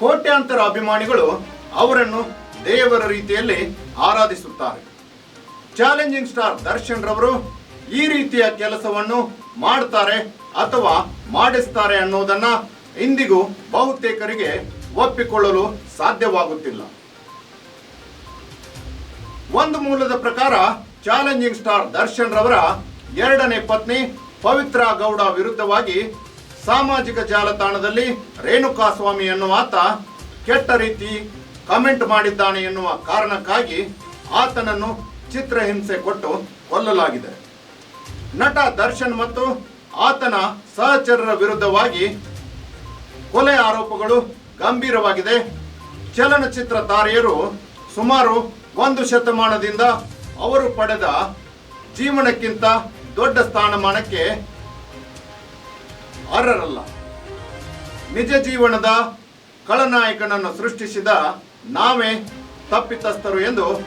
ಕೋಟ್ಯಾಂತರ ಅಭಿಮಾನಿಗಳು ಅವರನ್ನು ದೇವರ ರೀತಿಯಲ್ಲಿ ಆರಾಧಿಸುತ್ತಾರೆ. ಚಾಲೆಂಜಿಂಗ್ ಸ್ಟಾರ್ ದರ್ಶನ್ ರವರು ಈ ರೀತಿಯ ಕೆಲಸವನ್ನು ಮಾಡ್ತಾರೆ ಅಥವಾ ಮಾಡಿಸ್ತಾರೆ ಅನ್ನೋದನ್ನ ಇಂದಿಗೂ ಬಹುತೇಕರಿಗೆ ಒಪ್ಪಿಕೊಳ್ಳಲು ಸಾಧ್ಯವಾಗುತ್ತಿಲ್ಲ. ಒಂದು ಮೂಲದ ಪ್ರಕಾರ ಚಾಲೆಂಜಿಂಗ್ ಸ್ಟಾರ್ ದರ್ಶನ್ ರವರ ಎರಡನೇ ಪತ್ನಿ ಪವಿತ್ರ ಗೌಡ ವಿರುದ್ಧವಾಗಿ ಸಾಮಾಜಿಕ ಜಾಲತಾಣದಲ್ಲಿ ರೇಣುಕಾಸ್ವಾಮಿ ಎನ್ನುವ ಆತ ಕೆಟ್ಟ ರೀತಿ ಕಮೆಂಟ್ ಮಾಡಿದ್ದಾನೆ ಎನ್ನುವ ಕಾರಣಕ್ಕಾಗಿ ಆತನನ್ನು ಚಿತ್ರಹಿಂಸೆ ಕೊಟ್ಟು ಕೊಲ್ಲಲಾಗಿದೆ. ನಟ ದರ್ಶನ್ ಮತ್ತು ಆತನ ಸಹಚರರ ವಿರುದ್ಧವಾಗಿ ಕೊಲೆ ಆರೋಪಗಳು ಗಂಭೀರವಾಗಿದೆ. ಚಲನಚಿತ್ರ ತಾರೆಯರು ಸುಮಾರು ಒಂದು ಶತಮಾನದಿಂದ ಅವರು ಪಡೆದ ಜೀವನಕ್ಕಿಂತ ದೊಡ್ಡ ಸ್ಥಾನಮಾನಕ್ಕೆ ಅರ್ಹರಲ್ಲ. ನಿಜ ಜೀವನದ ಖಳನಾಯಕನನ್ನು ಸೃಷ್ಟಿಸಿದ ನಾವೇ ತಪ್ಪಿತಸ್ಥರು ಎಂದು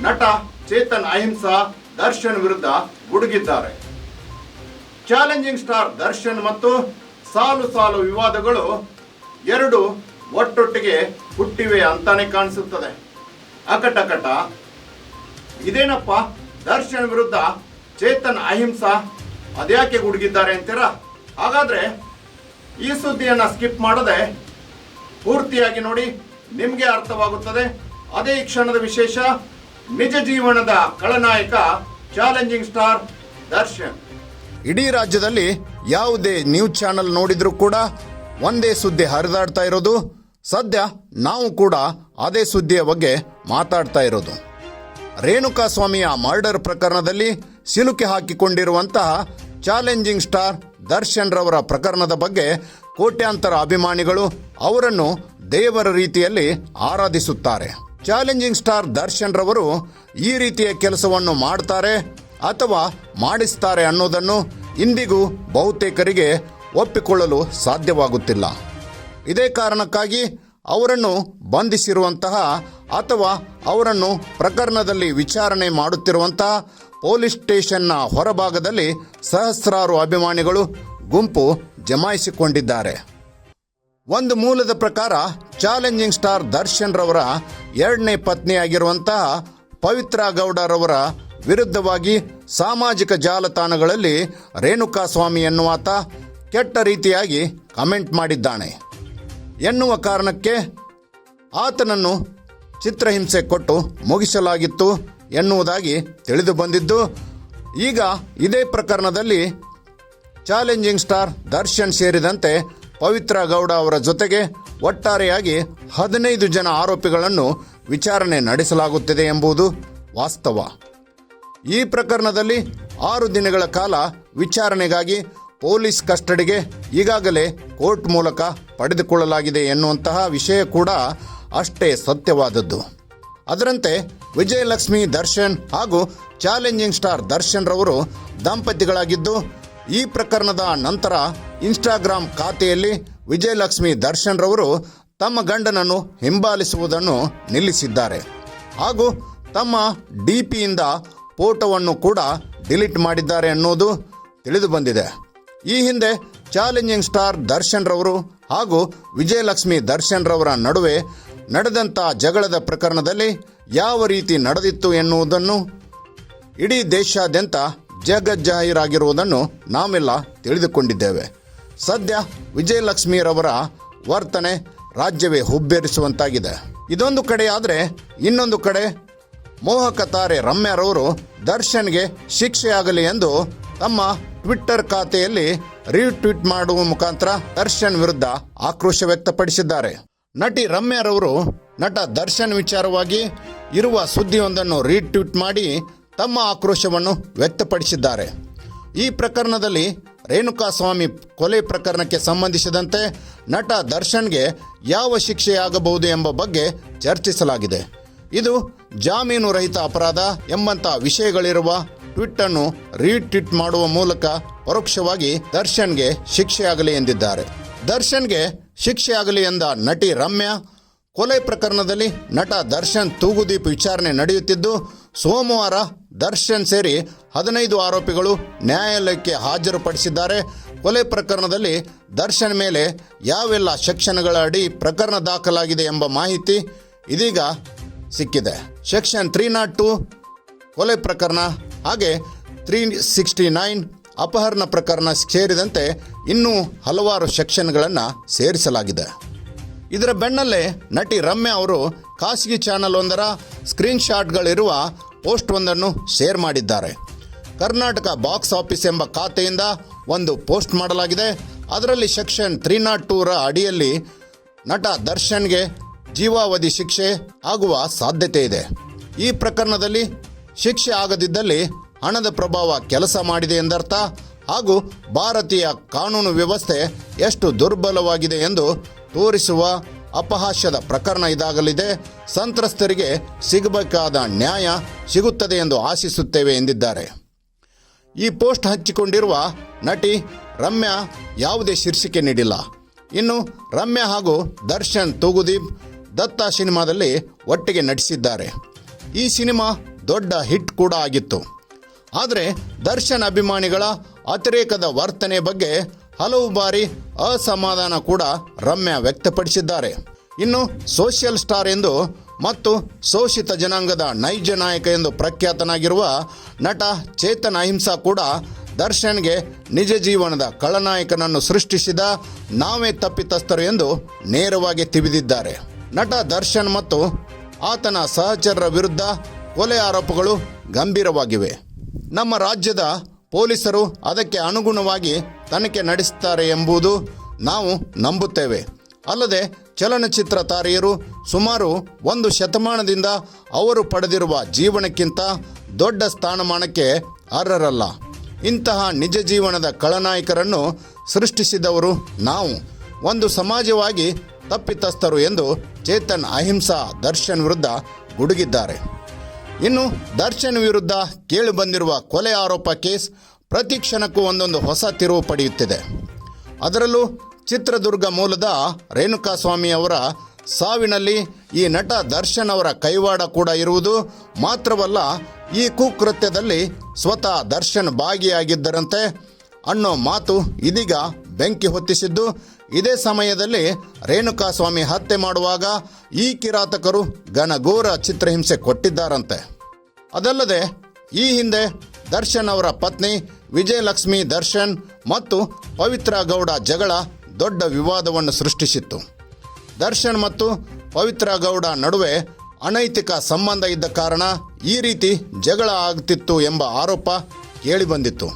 ನಟ ಚೇತನ್ ಅಹಿಂಸಾ ದರ್ಶನ್ ವಿರುದ್ಧ ಗುಡುಗಿದ್ದಾರೆ. ಚಾಲೆಂಜಿಂಗ್ ಸ್ಟಾರ್ ದರ್ಶನ್ ಮತ್ತು ಸಾಲು ಸಾಲು ವಿವಾದಗಳು ಎರಡು ಒಟ್ಟೊಟ್ಟಿಗೆ ಹುಟ್ಟಿವೆ ಅಂತಾನೆ ಕಾಣಿಸುತ್ತದೆ. ಅಕಟಕಟ. ಇದೇನಪ್ಪ? ದರ್ಶನ್ ವಿರುದ್ಧ ಚೇತನ್ ಅಹಿಂಸಾ ಅದ್ಯಾಕೆ ಗುಡುಗಿದ್ದಾರೆ ಅಂತೀರಾ? ಹಾಗಾದ್ರೆ ಈ ಸುದ್ದಿಯನ್ನ ಸ್ಕಿಪ್ ಮಾಡದೆ ಪೂರ್ತಿಯಾಗಿ ನೋಡಿ, ನಿಮಗೆ ಅರ್ಥವಾಗುತ್ತದೆ. ಅದೇ ಕ್ಷಣದ ವಿಶೇಷ, ನಿಜ ಜೀವನದ ಖಳನಾಯಕ ಚಾಲೆಂಜಿಂಗ್ ಸ್ಟಾರ್ ದರ್ಶನ್. ಇಡೀ ರಾಜ್ಯದಲ್ಲಿ ಯಾವುದೇ ನ್ಯೂಸ್ ಚಾನೆಲ್ ನೋಡಿದ್ರೂ ಕೂಡ ಒಂದೇ ಸುದ್ದಿ ಹರಿದಾಡ್ತಾ ಇರೋದು. ಸದ್ಯ ನಾವು ಕೂಡ ಅದೇ ಸುದ್ದಿಯ ಬಗ್ಗೆ ಮಾತಾಡ್ತಾ ಇರೋದು. ರೇಣುಕಾ ಸ್ವಾಮಿಯ ಮರ್ಡರ್ ಪ್ರಕರಣದಲ್ಲಿ ಸಿಲುಕಿ ಹಾಕಿಕೊಂಡಿರುವಂತಹ ಚಾಲೆಂಜಿಂಗ್ ಸ್ಟಾರ್ ದರ್ಶನ್ ರವರ ಪ್ರಕರಣದ ಬಗ್ಗೆ ಕೋಟ್ಯಾಂತರ ಅಭಿಮಾನಿಗಳು ಅವರನ್ನು ದೇವರ ರೀತಿಯಲ್ಲಿ ಆರಾಧಿಸುತ್ತಾರೆ. ಚಾಲೆಂಜಿಂಗ್ ಸ್ಟಾರ್ ದರ್ಶನ್ ರವರು ಈ ರೀತಿಯ ಕೆಲಸವನ್ನು ಮಾಡ್ತಾರೆ ಅಥವಾ ಮಾಡಿಸ್ತಾರೆ ಅನ್ನೋದನ್ನು ಇಂದಿಗೂ ಬಹುತೇಕರಿಗೆ ಒಪ್ಪಿಕೊಳ್ಳಲು ಸಾಧ್ಯವಾಗುತ್ತಿಲ್ಲ. ಇದೇ ಕಾರಣಕ್ಕಾಗಿ ಅವರನ್ನು ಬಂಧಿಸಿರುವಂತಹ ಅಥವಾ ಅವರನ್ನು ಪ್ರಕರಣದಲ್ಲಿ ವಿಚಾರಣೆ ಮಾಡುತ್ತಿರುವಂತಹ ಪೊಲೀಸ್ ಸ್ಟೇಷನ್ನ ಹೊರಭಾಗದಲ್ಲಿ ಸಹಸ್ರಾರು ಅಭಿಮಾನಿಗಳು ಗುಂಪು ಜಮಾಯಿಸಿಕೊಂಡಿದ್ದಾರೆ. ಒಂದು ಮೂಲದ ಪ್ರಕಾರ ಚಾಲೆಂಜಿಂಗ್ ಸ್ಟಾರ್ ದರ್ಶನ್ ರವರ ಎರಡನೇ ಪತ್ನಿಯಾಗಿರುವಂತಹ ಪವಿತ್ರ ಗೌಡರವರ ವಿರುದ್ಧವಾಗಿ ಸಾಮಾಜಿಕ ಜಾಲತಾಣಗಳಲ್ಲಿ ರೇಣುಕಾ ಸ್ವಾಮಿ ಎನ್ನುವಾತ ಕೆಟ್ಟ ರೀತಿಯಾಗಿ ಕಮೆಂಟ್ ಮಾಡಿದ್ದಾನೆ. ಎನ್ನುವ ಕಾರಣಕ್ಕೆ ಆತನನ್ನು ಚಿತ್ರಹಿಂಸೆ ಕೊಟ್ಟು ಮುಗಿಸಲಾಗಿತ್ತು. ಎನ್ನುವುದಾಗಿ ತಿಳಿದು ಬಂದಿದ್ದು, ಈಗ ಇದೇ ಪ್ರಕರಣದಲ್ಲಿ ಚಾಲೆಂಜಿಂಗ್ ಸ್ಟಾರ್ ದರ್ಶನ್ ಸೇರಿದಂತೆ ಪವಿತ್ರ ಗೌಡ ಅವರ ಜೊತೆಗೆ ಒಟ್ಟಾರೆಯಾಗಿ ಹದಿನೈದು ಜನ ಆರೋಪಿಗಳನ್ನು ವಿಚಾರಣೆ ನಡೆಸಲಾಗುತ್ತಿದೆ ಎಂಬುದು ವಾಸ್ತವ. ಈ ಪ್ರಕರಣದಲ್ಲಿ ಆರು ದಿನಗಳ ಕಾಲ ವಿಚಾರಣೆಗಾಗಿ ಪೊಲೀಸ್ ಕಸ್ಟಡಿಗೆ ಈಗಾಗಲೇ ಕೋರ್ಟ್ ಮೂಲಕ ಪಡೆದುಕೊಳ್ಳಲಾಗಿದೆ ಎನ್ನುವಂತಹ ವಿಷಯ ಕೂಡ ಅಷ್ಟೇ ಸತ್ಯವಾದದ್ದು. ಅದರಂತೆ ವಿಜಯಲಕ್ಷ್ಮಿ ದರ್ಶನ್ ಹಾಗೂ ಚಾಲೆಂಜಿಂಗ್ ಸ್ಟಾರ್ ದರ್ಶನ್ ರವರು ದಂಪತಿಗಳಾಗಿದ್ದು, ಈ ಪ್ರಕರಣದ ನಂತರ ಇನ್ಸ್ಟಾಗ್ರಾಂ ಖಾತೆಯಲ್ಲಿ ವಿಜಯಲಕ್ಷ್ಮಿ ದರ್ಶನ್ ರವರು ತಮ್ಮ ಗಂಡನನ್ನು ಹಿಂಬಾಲಿಸುವುದನ್ನು ನಿಲ್ಲಿಸಿದ್ದಾರೆ. ಹಾಗೂ ತಮ್ಮ ಡಿ ಪಿಯಿಂದ ಫೋಟೋವನ್ನು ಕೂಡ ಡಿಲೀಟ್ ಮಾಡಿದ್ದಾರೆ ಅನ್ನೋದು ತಿಳಿದು ಬಂದಿದೆ ಈ ಹಿಂದೆ ಚಾಲೆಂಜಿಂಗ್ ಸ್ಟಾರ್ ದರ್ಶನ್ ರವರು ಹಾಗೂ ವಿಜಯಲಕ್ಷ್ಮಿ ದರ್ಶನ್ ರವರ ನಡುವೆ ನಡೆದಂಥ ಜಗಳದ ಪ್ರಕರಣದಲ್ಲಿ ಯಾವ ರೀತಿ ನಡೆದಿತ್ತು ಎನ್ನುವುದನ್ನು ಇಡೀ ದೇಶಾದ್ಯಂತ ಜಗಜ್ಜಾಹೀರಾಗಿರುವುದನ್ನು ನಾವೆಲ್ಲ ತಿಳಿದುಕೊಂಡಿದ್ದೇವೆ. ಸದ್ಯ ವಿಜಯಲಕ್ಷ್ಮಿಯರವರ ವರ್ತನೆ ರಾಜ್ಯವೇ ಹುಬ್ಬೇರಿಸುವಂತಾಗಿದೆ. ಇದೊಂದು ಕಡೆ ಆದರೆ ಇನ್ನೊಂದು ಕಡೆ ಮೋಹಕ ತಾರೆ ರಮ್ಯಾರವರು ದರ್ಶನ್ಗೆ ಶಿಕ್ಷೆಯಾಗಲಿ ಎಂದು ತಮ್ಮ ಟ್ವಿಟ್ಟರ್ ಖಾತೆಯಲ್ಲಿ ರೀಟ್ವೀಟ್ ಮಾಡುವ ಮುಖಾಂತರ ದರ್ಶನ್ ವಿರುದ್ಧ ಆಕ್ರೋಶ ವ್ಯಕ್ತಪಡಿಸಿದ್ದಾರೆ. ನಟಿ ರಮ್ಯಾರವರು ನಟ ದರ್ಶನ್ ವಿಚಾರವಾಗಿ ಇರುವ ಸುದ್ದಿಯೊಂದನ್ನು ರೀಟ್ವೀಟ್ ಮಾಡಿ ತಮ್ಮ ಆಕ್ರೋಶವನ್ನು ವ್ಯಕ್ತಪಡಿಸಿದ್ದಾರೆ. ಈ ಪ್ರಕರಣದಲ್ಲಿ ರೇಣುಕಾ ಸ್ವಾಮಿ ಕೊಲೆ ಪ್ರಕರಣಕ್ಕೆ ಸಂಬಂಧಿಸಿದಂತೆ ನಟ ದರ್ಶನ್ಗೆ ಯಾವ ಶಿಕ್ಷೆಯಾಗಬಹುದು ಎಂಬ ಬಗ್ಗೆ ಚರ್ಚಿಸಲಾಗಿದೆ. ಇದು ಜಾಮೀನು ರಹಿತ ಅಪರಾಧ ಎಂಬಂಥ ವಿಷಯಗಳಿರುವ ಟ್ವಿಟ್ ಅನ್ನು ರೀಟ್ವೀಟ್ ಮಾಡುವ ಮೂಲಕ ಪರೋಕ್ಷವಾಗಿ ದರ್ಶನ್ಗೆ ಶಿಕ್ಷೆಯಾಗಲಿ ಎಂದಿದ್ದಾರೆ. ದರ್ಶನ್ಗೆ ಶಿಕ್ಷೆಯಾಗಲಿ ಎಂದ ನಟಿ ರಮ್ಯಾ, ಕೊಲೆ ಪ್ರಕರಣದಲ್ಲಿ ನಟ ದರ್ಶನ್ ತೂಗುದೀಪ್ ವಿಚಾರಣೆ ನಡೆಯುತ್ತಿದ್ದು, ಸೋಮವಾರ ದರ್ಶನ್ ಸೇರಿ ಹದಿನೈದು ಆರೋಪಿಗಳು ನ್ಯಾಯಾಲಯಕ್ಕೆ ಹಾಜರುಪಡಿಸಿದ್ದಾರೆ. ಕೊಲೆ ಪ್ರಕರಣದಲ್ಲಿ ದರ್ಶನ್ ಮೇಲೆ ಯಾವೆಲ್ಲ ಸೆಕ್ಷನ್ಗಳ ಅಡಿ ಪ್ರಕರಣ ದಾಖಲಾಗಿದೆ ಎಂಬ ಮಾಹಿತಿ ಇದೀಗ ಸಿಕ್ಕಿದೆ. ಸೆಕ್ಷನ್ ತ್ರೀ ನಾಟ್ ಟು, ಕೊಲೆ ಪ್ರಕರಣ, ಹಾಗೆ ತ್ರೀ ಸಿಕ್ಸ್ಟಿ ನೈನ್ ಅಪಹರಣ ಪ್ರಕರಣ ಸೇರಿದಂತೆ ಇನ್ನೂ ಹಲವಾರು ಸೆಕ್ಷನ್ಗಳನ್ನು ಸೇರಿಸಲಾಗಿದೆ. ಇದರ ಬೆನ್ನಲ್ಲೇ ನಟಿ ರಮ್ಯಾ ಅವರು ಖಾಸಗಿ ಚಾನಲ್ ಒಂದರ ಸ್ಕ್ರೀನ್ಶಾಟ್ಗಳಿರುವ ಪೋಸ್ಟ್ ಒಂದನ್ನು ಶೇರ್ ಮಾಡಿದ್ದಾರೆ. ಕರ್ನಾಟಕ ಬಾಕ್ಸ್ ಆಫೀಸ್ ಎಂಬ ಖಾತೆಯಿಂದ ಒಂದು ಪೋಸ್ಟ್ ಮಾಡಲಾಗಿದೆ. ಅದರಲ್ಲಿ ಸೆಕ್ಷನ್ ತ್ರೀ ನಾಟ್ ಟೂರ ಅಡಿಯಲ್ಲಿ ನಟ ದರ್ಶನ್ಗೆ ಜೀವಾವಧಿ ಶಿಕ್ಷೆ ಆಗುವ ಸಾಧ್ಯತೆ ಇದೆ. ಈ ಪ್ರಕರಣದಲ್ಲಿ ಶಿಕ್ಷೆ ಆಗದಿದ್ದಲ್ಲಿ ಹಣದ ಪ್ರಭಾವ ಕೆಲಸ ಮಾಡಿದೆ ಎಂದರ್ಥ. ಹಾಗೂ ಭಾರತೀಯ ಕಾನೂನು ವ್ಯವಸ್ಥೆ ಎಷ್ಟು ದುರ್ಬಲವಾಗಿದೆ ಎಂದು ತೋರಿಸುವ ಅಪಹಾಸ್ಯದ ಪ್ರಕರಣ ಇದಾಗಲಿದೆ. ಸಂತ್ರಸ್ತರಿಗೆ ಸಿಗಬೇಕಾದ ನ್ಯಾಯ ಸಿಗುತ್ತದೆ ಎಂದು ಆಶಿಸುತ್ತೇವೆ ಎಂದಿದ್ದಾರೆ. ಈ ಪೋಸ್ಟ್ ಹಂಚಿಕೊಂಡಿರುವ ನಟಿ ರಮ್ಯಾ ಯಾವುದೇ ಶೀರ್ಷಿಕೆ ನೀಡಿಲ್ಲ. ಇನ್ನು ರಮ್ಯಾ ಹಾಗೂ ದರ್ಶನ್ ತೂಗುದೀಪ್ ದತ್ತ ಸಿನಿಮಾದಲ್ಲಿ ಒಟ್ಟಿಗೆ ನಟಿಸಿದ್ದಾರೆ. ಈ ಸಿನಿಮಾ ದೊಡ್ಡ ಹಿಟ್ ಕೂಡ ಆಗಿತ್ತು. ಆದರೆ ದರ್ಶನ್ ಅಭಿಮಾನಿಗಳ ಅತಿರೇಕದ ವರ್ತನೆ ಬಗ್ಗೆ ಹಲವು ಬಾರಿ ಅಸಮಾಧಾನ ಕೂಡ ರಮ್ಯಾ ವ್ಯಕ್ತಪಡಿಸಿದ್ದಾರೆ. ಇನ್ನು ಸೋಷಿಯಲ್ ಸ್ಟಾರ್ ಎಂದು ಮತ್ತು ಶೋಷಿತ ಜನಾಂಗದ ನೈಜ ನಾಯಕ ಎಂದು ಪ್ರಖ್ಯಾತನಾಗಿರುವ ನಟ ಚೇತನ್ ಅಹಿಂಸಾ ಕೂಡ ದರ್ಶನ್ಗೆ ನಿಜ ಜೀವನದ ಖಳನಾಯಕನನ್ನು ಸೃಷ್ಟಿಸಿದ ನಾವೇ ತಪ್ಪಿತಸ್ಥರು ಎಂದು ನೇರವಾಗಿ ತಿವಿದಿದ್ದಾರೆ ನಟ ದರ್ಶನ್ ಮತ್ತು ಆತನ ಸಹಚರರ ವಿರುದ್ಧ ಕೊಲೆ ಆರೋಪಗಳು ಗಂಭೀರವಾಗಿವೆ. ನಮ್ಮ ರಾಜ್ಯದ ಪೊಲೀಸರು ಅದಕ್ಕೆ ಅನುಗುಣವಾಗಿ ತನಿಖೆ ನಡೆಸುತ್ತಾರೆ ಎಂಬುದು ನಾವು ನಂಬುತ್ತೇವೆ. ಅಲ್ಲದೆ ಚಲನಚಿತ್ರ ತಾರೆಯರು ಸುಮಾರು ಒಂದು ಶತಮಾನದಿಂದ ಅವರು ಪಡೆದಿರುವ ಜೀವನಕ್ಕಿಂತ ದೊಡ್ಡ ಸ್ಥಾನಮಾನಕ್ಕೆ ಅರ್ಹರಲ್ಲ. ಇಂತಹ ನಿಜ ಜೀವನದ ಖಳನಾಯಕರನ್ನು ಸೃಷ್ಟಿಸಿದವರು ನಾವು. ಒಂದು ಸಮಾಜವಾಗಿ ತಪ್ಪಿತಸ್ಥರು ಎಂದು ಚೇತನ್ ಅಹಿಂಸಾ ದರ್ಶನ್ ವಿರುದ್ಧ ಗುಡುಗಿದ್ದಾರೆ. ಇನ್ನು ದರ್ಶನ್ ವಿರುದ್ಧ ಕೇಳಿಬಂದಿರುವ ಕೊಲೆ ಆರೋಪ ಕೇಸ್ ಪ್ರತಿ ಕ್ಷಣಕ್ಕೂ ಒಂದೊಂದು ಹೊಸ ತಿರುವು ಪಡೆಯುತ್ತಿದೆ. ಅದರಲ್ಲೂ ಚಿತ್ರದುರ್ಗ ಮೂಲದ ರೇಣುಕಾಸ್ವಾಮಿ ಅವರ ಸಾವಿನಲ್ಲಿ ಈ ನಟ ದರ್ಶನ್ ಅವರ ಕೈವಾಡ ಕೂಡ ಇರುವುದು ಮಾತ್ರವಲ್ಲ, ಈ ಕುಕೃತ್ಯದಲ್ಲಿ ಸ್ವತಃ ದರ್ಶನ್ ಭಾಗಿಯಾಗಿದ್ದರಂತೆ ಅನ್ನೋ ಮಾತು ಇದೀಗ ಬೆಂಕಿ ಹೊತ್ತಿಸಿದ್ದು, ಇದೇ ಸಮಯದಲ್ಲಿ ರೇಣುಕಾಸ್ವಾಮಿ ಹತ್ಯೆ ಮಾಡುವಾಗ ಈ ಕಿರಾತಕರು ಘನಘೋರ ಚಿತ್ರಹಿಂಸೆ ಕೊಟ್ಟಿದ್ದಾರಂತೆ. ಅದಲ್ಲದೆ, ಈ ಹಿಂದೆ ದರ್ಶನ್ ಅವರ ಪತ್ನಿ ವಿಜಯಲಕ್ಷ್ಮಿ ದರ್ಶನ್ ಮತ್ತು ಪವಿತ್ರ ಗೌಡ ಜಗಳ ದೊಡ್ಡ ವಿವಾದವನ್ನು ಸೃಷ್ಟಿಸಿತ್ತು. ದರ್ಶನ್ ಮತ್ತು ಪವಿತ್ರ ಗೌಡ ನಡುವೆ ಅನೈತಿಕ ಸಂಬಂಧ ಇದ್ದ ಕಾರಣ ಈ ರೀತಿ ಜಗಳ ಆಗ್ತಿತ್ತು ಎಂಬ ಆರೋಪ ಕೇಳಿಬಂದಿತ್ತು.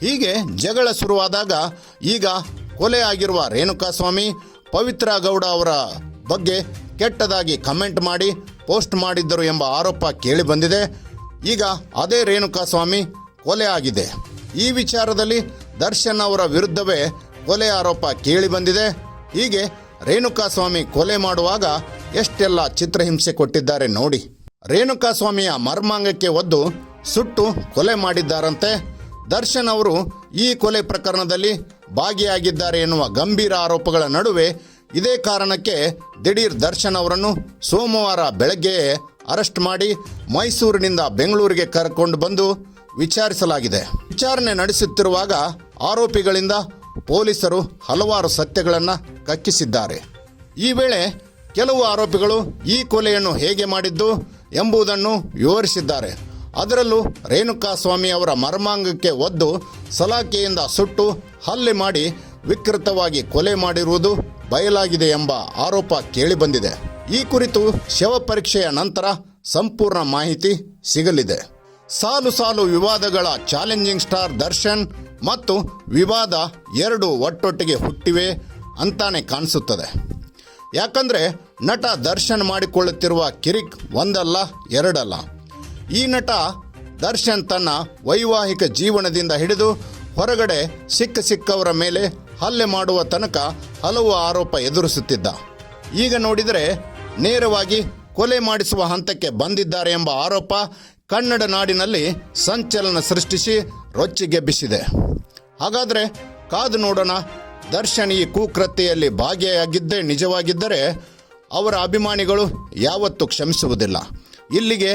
ಹೀಗೆ ಜಗಳ ಶುರುವಾದಾಗ ಈಗ ಕೊಲೆ ಆಗಿರುವ ರೇಣುಕಾಸ್ವಾಮಿ, ಪವಿತ್ರ ಗೌಡ ಅವರ ಬಗ್ಗೆ ಕೆಟ್ಟದಾಗಿ ಕಮೆಂಟ್ ಮಾಡಿ, ಪೋಸ್ಟ್ ಮಾಡಿದ್ದರು ಎಂಬ ಆರೋಪ ಕೇಳಿಬಂದಿದೆ ಈಗ ಅದೇ ರೇಣುಕಾಸ್ವಾಮಿ ಕೊಲೆ ಆಗಿದೆ. ಈ ವಿಚಾರದಲ್ಲಿ ದರ್ಶನ್ ಅವರ ವಿರುದ್ಧವೇ ಕೊಲೆ ಆರೋಪ ಕೇಳಿಬಂದಿದೆ ಹೀಗೆ ರೇಣುಕಾಸ್ವಾಮಿ ಕೊಲೆ ಮಾಡುವಾಗ ಎಷ್ಟೆಲ್ಲ ಚಿತ್ರಹಿಂಸೆ ಕೊಟ್ಟಿದ್ದಾರೆ ನೋಡಿ. ರೇಣುಕಾಸ್ವಾಮಿಯ ಮರ್ಮಾಂಗಕ್ಕೆ ಒದ್ದು ಸುಟ್ಟು ಕೊಲೆ ಮಾಡಿದ್ದಾರಂತೆ. ದರ್ಶನ್ ಅವರು ಈ ಕೊಲೆ ಪ್ರಕರಣದಲ್ಲಿ ಭಾಗಿಯಾಗಿದ್ದಾರೆ ಎನ್ನುವ ಗಂಭೀರ ಆರೋಪಗಳ ನಡುವೆ ಇದೇ ಕಾರಣಕ್ಕೆ ದಿಢೀರ್ ದರ್ಶನ್ ಅವರನ್ನು ಸೋಮವಾರ ಬೆಳಗ್ಗೆಯೇ ಅರೆಸ್ಟ್ ಮಾಡಿ ಮೈಸೂರಿನಿಂದ ಬೆಂಗಳೂರಿಗೆ ಕರ್ಕೊಂಡು ಬಂದು ವಿಚಾರಿಸಲಾಗಿದೆ. ವಿಚಾರಣೆ ನಡೆಸುತ್ತಿರುವಾಗ ಆರೋಪಿಗಳಿಂದ ಪೊಲೀಸರು ಹಲವಾರು ಸತ್ಯಗಳನ್ನು ಕಕ್ಕಿಸಿದ್ದಾರೆ ಈ ವೇಳೆ ಕೆಲವು ಆರೋಪಿಗಳು ಈ ಕೊಲೆಯನ್ನು ಹೇಗೆ ಮಾಡಿದ್ದು ಎಂಬುದನ್ನು ವಿವರಿಸಿದ್ದಾರೆ. ಅದರಲ್ಲೂ ರೇಣುಕಾಸ್ವಾಮಿ ಅವರ ಮರ್ಮಾಂಗಕ್ಕೆ ಒದ್ದು ಸಲಾಖೆಯಿಂದ ಸುಟ್ಟು ಹಲ್ಲೆ ಮಾಡಿ ವಿಕೃತವಾಗಿ ಕೊಲೆ ಮಾಡಿರುವುದು ಬಯಲಾಗಿದೆ ಎಂಬ ಆರೋಪ ಕೇಳಿಬಂದಿದೆ. ಈ ಕುರಿತು ಶವ ಪರೀಕ್ಷೆಯ ನಂತರ ಸಂಪೂರ್ಣ ಮಾಹಿತಿ ಸಿಗಲಿದೆ. ಸಾಲು ಸಾಲು ವಿವಾದಗಳ ಚಾಲೆಂಜಿಂಗ್ ಸ್ಟಾರ್ ದರ್ಶನ್ ಮತ್ತು ವಿವಾದ ಎರಡು ಒಟ್ಟೊಟ್ಟಿಗೆ ಹುಟ್ಟಿವೆ ಅಂತಾನೆ ಕಾಣಿಸುತ್ತದೆ. ಯಾಕಂದ್ರೆ ನಟ ದರ್ಶನ್ ಮಾಡಿಕೊಳ್ಳುತ್ತಿರುವ ಕಿರಿಕ್ ಒಂದಲ್ಲ, ಎರಡಲ್ಲ. ಈ ನಟ ದರ್ಶನ್ ತನ್ನ ವೈವಾಹಿಕ ಜೀವನದಿಂದ ಹಿಡಿದು ಹೊರಗಡೆ ಸಿಕ್ಕ ಸಿಕ್ಕವರ ಮೇಲೆ ಹಲ್ಲೆ ಮಾಡುವ ತನಕ ಹಲವು ಆರೋಪ ಎದುರಿಸುತ್ತಿದ್ದ. ಈಗ ನೋಡಿದರೆ ನೇರವಾಗಿ ಕೊಲೆ ಮಾಡಿಸುವ ಹಂತಕ್ಕೆ ಬಂದಿದ್ದಾರೆ ಎಂಬ ಆರೋಪ ಕನ್ನಡ ನಾಡಿನಲ್ಲಿ ಸಂಚಲನ ಸೃಷ್ಟಿಸಿ ರೊಚ್ಚಿಗೆಬ್ಬಿಸಿದೆ ಹಾಗಾದರೆ ಕಾದು ನೋಡೋಣ, ದರ್ಶನ್ ಈ ಕುಕೃತ್ಯೆಯಲ್ಲಿ ಭಾಗಿಯಾಗಿದ್ದೇ ನಿಜವಾಗಿದ್ದರೆ ಅವರ ಅಭಿಮಾನಿಗಳು ಯಾವತ್ತೂ ಕ್ಷಮಿಸುವುದಿಲ್ಲ. ಇಲ್ಲಿಗೆ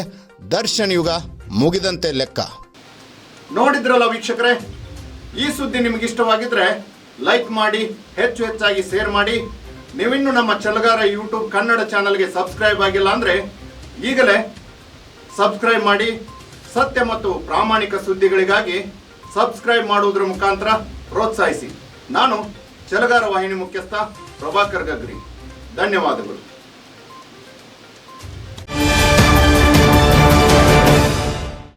ದರ್ಶನ್ ಯುಗ ಮುಗಿದಂತೆ ಲೆಕ್ಕ. ನೋಡಿದ್ರಲ್ಲ ವೀಕ್ಷಕರೇ ಈ ಸುದ್ದಿ ನಿಮಗೆ ಇಷ್ಟವಾಗಿದ್ರೆ ಲೈಕ್ ಮಾಡಿ, ಹೆಚ್ಚು ಹೆಚ್ಚಾಗಿ ಶೇರ್ ಮಾಡಿ. ನೀವಿನ್ನು ನಮ್ಮ ಚಲಗಾರ ಯೂಟ್ಯೂಬ್ ಕನ್ನಡ ಚಾನಲ್ಗೆ ಸಬ್ಸ್ಕ್ರೈಬ್ ಆಗಿಲ್ಲ ಅಂದರೆ ಈಗಲೇ ಸಬ್ಸ್ಕ್ರೈಬ್ ಮಾಡಿ. ಸತ್ಯ ಮತ್ತು ಪ್ರಾಮಾಣಿಕ ಸುದ್ದಿಗಳಿಗಾಗಿ ಸಬ್ಸ್ಕ್ರೈಬ್ ಮಾಡುವುದರ ಮುಖಾಂತರ ಪ್ರೋತ್ಸಾಹಿಸಿ. ನಾನು ಚಲಗಾರ ವಾಹಿನಿ ಮುಖ್ಯಸ್ಥ ಪ್ರಭಾಕರ್ ಗಗ್ರಿ. ಧನ್ಯವಾದಗಳು.